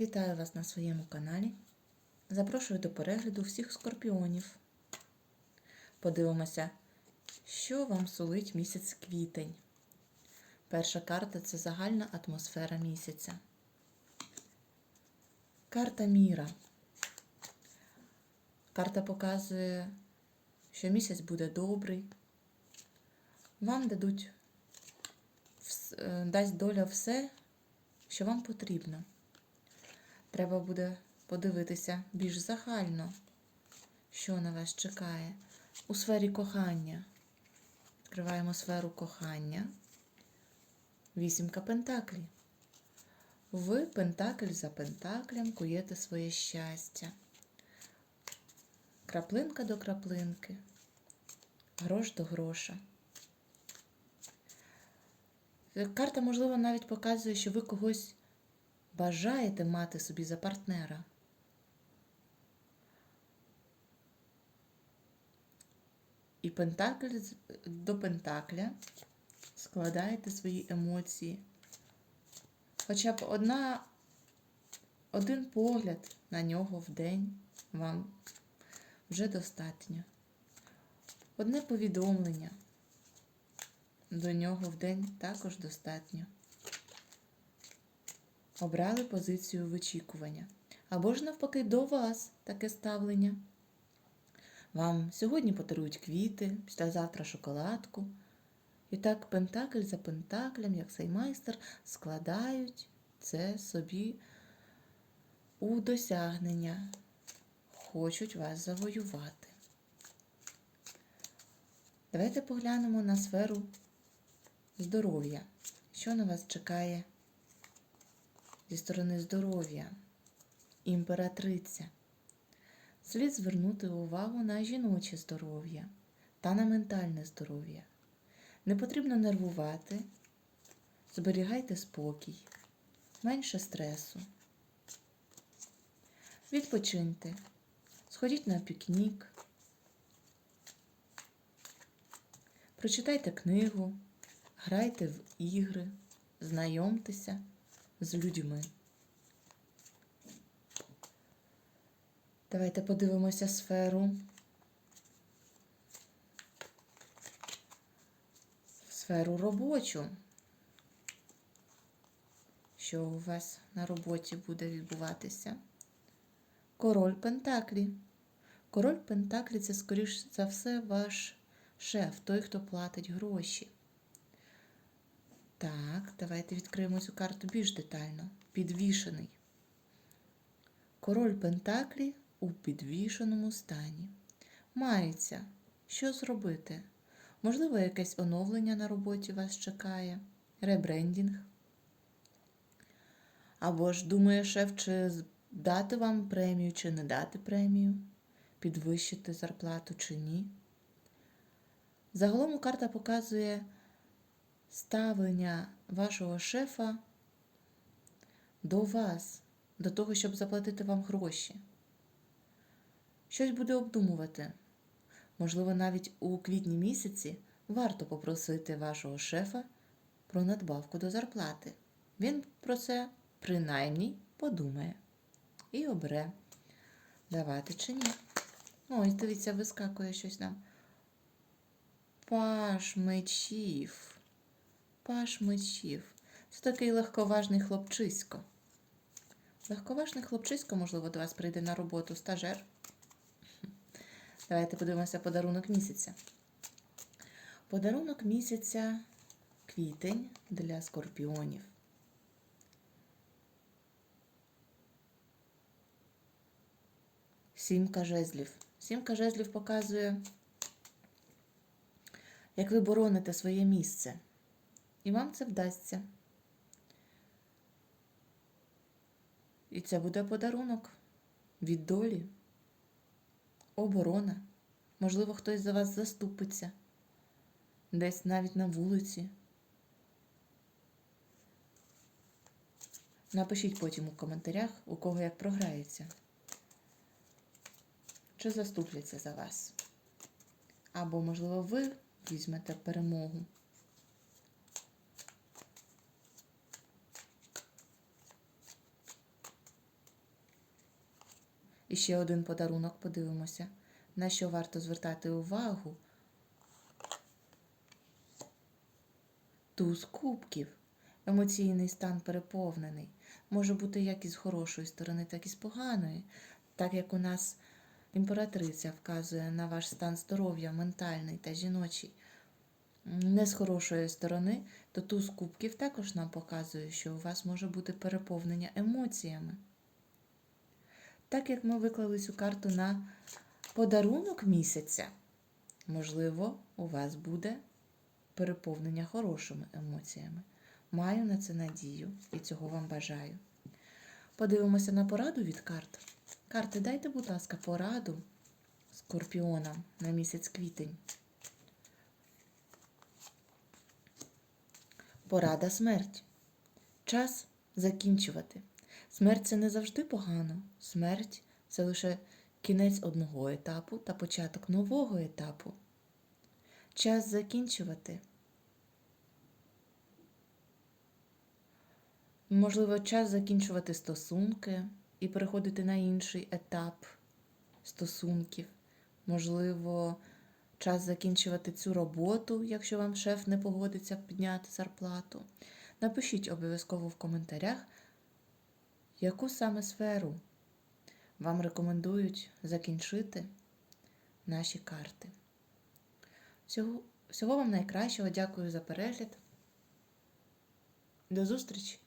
Вітаю вас на своєму каналі. Запрошую до перегляду всіх скорпіонів. Подивимося, що вам сулить місяць квітень. Перша карта це загальна атмосфера місяця. Карта міра. Карта показує, що місяць буде добрий. Вам дадуть, е, дасть доля все, що вам потрібно. Треба буде подивитися більш загально, що на вас чекає у сфері кохання. Відкриваємо сферу кохання. Вісімка пентаклів. Ви пентакль за пентаклем куєте своє щастя. Краплинка до краплинки, грош до гроша. Карта, можливо, навіть показує, що ви когось бажаєте мати собі за партнера. І пентакль до пентакля складаєте свої емоції. Хоча б одна, один погляд на нього в день вам вже достатньо. Одне повідомлення до нього в день також достатньо. Обрали позицію вичікування. Або ж навпаки до вас таке ставлення. Вам сьогодні подарують квіти, післязавтра шоколадку. І так пентакль за пентаклем, як цей майстер, складають це собі у досягнення. Хочуть вас завоювати. Давайте поглянемо на сферу здоров'я. Що на вас чекає зі сторони здоров'я? Імператриця. Слід звернути увагу на жіноче здоров'я та на ментальне здоров'я. Не потрібно нервувати, зберігайте спокій, менше стресу. Відпочиньте, сходіть на пікнік, прочитайте книгу, грайте в ігри, знайомтеся з людьми. Давайте подивимося сферу. Сферу робочу. Що у вас на роботі буде відбуватися? Король Пентаклі. Король Пентаклі це, скоріш за все, ваш шеф, той, хто платить гроші. Давайте відкриємо цю карту більш детально. Підвішений. Король Пентаклі у підвішеному стані. Мається, що зробити? Можливо, якесь оновлення на роботі вас чекає, ребрендінг. Або ж думає шеф, чи дати вам премію, чи не дати премію, підвищити зарплату чи ні. Загалом карта показує ставлення вашого шефа до вас, до того, щоб заплатити вам гроші. Щось буде обдумувати. Можливо, навіть у квітні місяці варто попросити вашого шефа про надбавку до зарплати. Він про це принаймні подумає і обере, давати чи ні. Ось, дивіться, вискакує щось нам. Паш мечів. Паш мечів. Це такий легковажний хлопчисько. Легковажний хлопчисько, можливо, до вас прийде на роботу стажер. Давайте подивимося подарунок місяця. Подарунок місяця квітень для скорпіонів. Сімка жезлів. Сімка жезлів показує, як ви бороните своє місце. І вам це вдасться. І це буде подарунок від долі оборона. Можливо, хтось за вас заступиться, десь навіть на вулиці. Напишіть потім у коментарях, у кого як програється. Чи заступляться за вас. Або, можливо, ви візьмете перемогу. І ще один подарунок подивимося, на що варто звертати увагу. Туз кубків. Емоційний стан переповнений. Може бути як із хорошої сторони, так і з поганої. Так як у нас імператриця вказує на ваш стан здоров'я, ментальний та жіночий. Не з хорошої сторони, то туз кубків також нам показує, що у вас може бути переповнення емоціями. Так як ми виклали цю карту на подарунок місяця, можливо, у вас буде переповнення хорошими емоціями. Маю на це надію і цього вам бажаю. Подивимося на пораду від карт. Карти, дайте, будь ласка, пораду скорпіонам на місяць квітень. Порада смерть. Час закінчувати. Смерть це не завжди погано. Смерть це лише кінець одного етапу та початок нового етапу. Час закінчувати. Можливо, час закінчувати стосунки і переходити на інший етап стосунків. Можливо, час закінчувати цю роботу, якщо вам шеф не погодиться підняти зарплату. Напишіть обов'язково в коментарях, яку саме сферу вам рекомендують закінчити наші карти. Всього, всього вам найкращого. Дякую за перегляд. До зустрічі!